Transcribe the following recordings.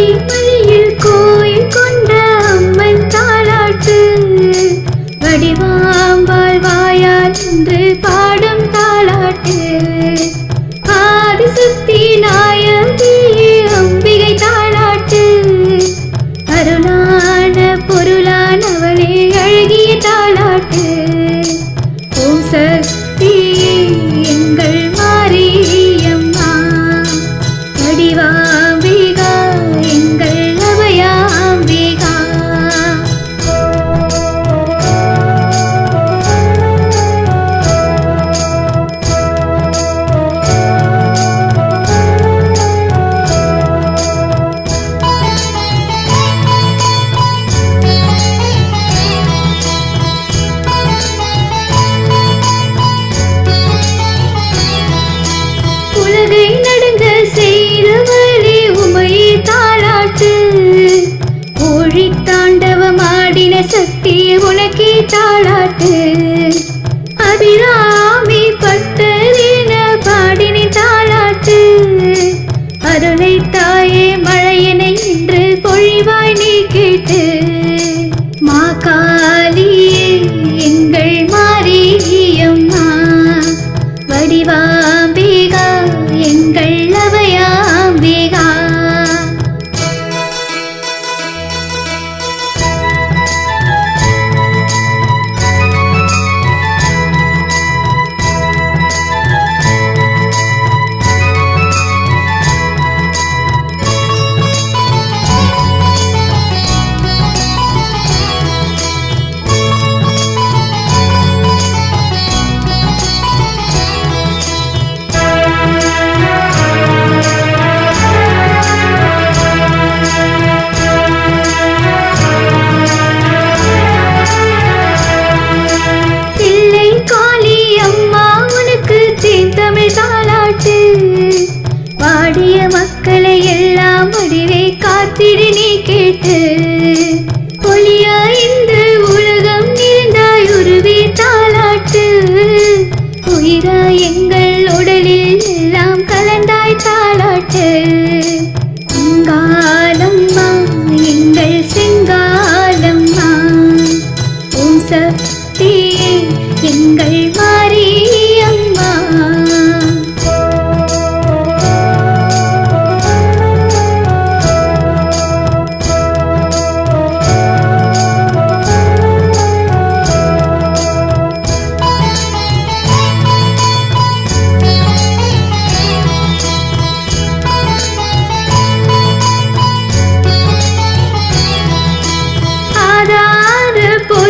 மலையில் கோயில் கொண்ட அம்மன் தாளாட்டு. வடிவாம்பாள் வாயால் என்று பாடும் தாளாட்டு. ஆதிசக்தி நாயகியே see திற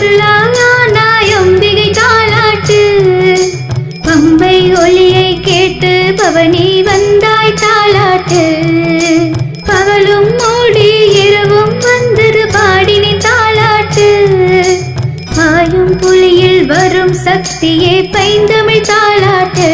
பொருளானாய் அம்பிகை தாளாட்டு. பம்பை ஒளியை கேட்டு பவனி வந்தாய் தாளாட்டு. பகலும் மூடி இரவும் வந்தது பாடினி தாளாட்டு. பாயும் புலியில் வரும் சக்தியே பைந்தமிழ் தாளாட்டு.